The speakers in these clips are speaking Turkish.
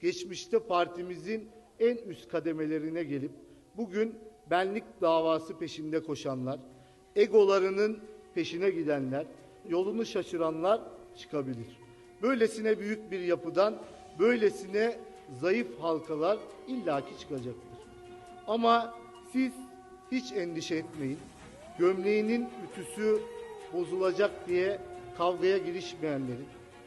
geçmişte partimizin en üst kademelerine gelip bugün benlik davası peşinde koşanlar, egolarının peşine gidenler, yolunu şaşıranlar çıkabilir. Böylesine büyük bir yapıdan böylesine zayıf halkalar illaki çıkacaktır. Ama siz hiç endişe etmeyin. Gömleğinin ütüsü bozulacak diye kavgaya girişmeyenlerin,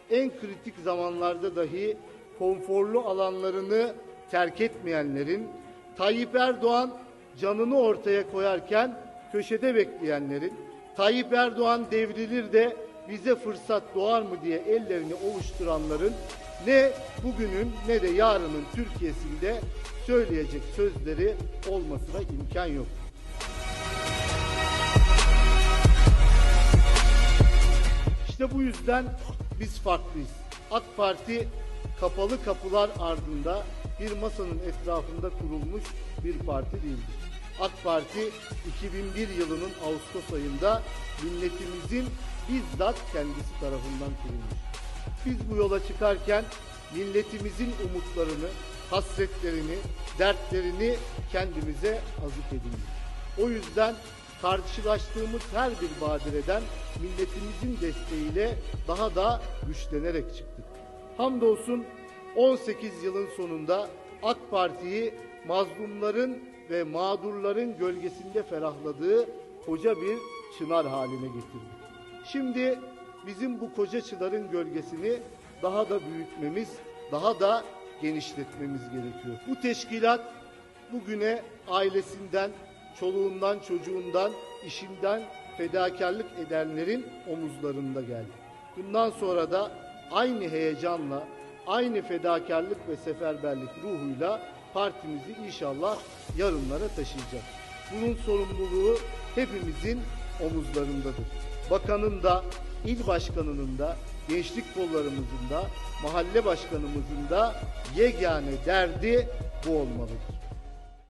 en kritik zamanlarda dahi konforlu alanlarını terk etmeyenlerin, Tayyip Erdoğan canını ortaya koyarken köşede bekleyenlerin, Tayyip Erdoğan devrilir de bize fırsat doğar mı diye ellerini ovuşturanların ne bugünün ne de yarının Türkiye'sinde söyleyecek sözleri olmasına imkan yok. İşte bu yüzden biz farklıyız. AK Parti kapalı kapılar ardında bir masanın etrafında kurulmuş bir parti değildir. AK Parti 2001 yılının Ağustos ayında milletimizin bizzat kendisi tarafından kurulmuş. Biz bu yola çıkarken milletimizin umutlarını, hasretlerini, dertlerini kendimize azık edindik. O yüzden karşılaştığımız her bir badireden milletimizin desteğiyle daha da güçlenerek çıktık. Hamdolsun 18 yılın sonunda AK Parti'yi mazlumların ve mağdurların gölgesinde ferahladığı koca bir çınar haline getirdik. Şimdi bizim bu koca çınarın gölgesini daha da büyütmemiz, daha da genişletmemiz gerekiyor. Bu teşkilat bugüne ailesinden, çoluğundan, çocuğundan, işinden fedakarlık edenlerin omuzlarında geldi. Bundan sonra da aynı heyecanla, aynı fedakarlık ve seferberlik ruhuyla partimizi inşallah yarınlara taşıyacağız. Bunun sorumluluğu hepimizin omuzlarındadır. Bakanın da, il başkanının da, gençlik kollarımızın da, mahalle başkanımızın da yegane derdi bu olmalıdır.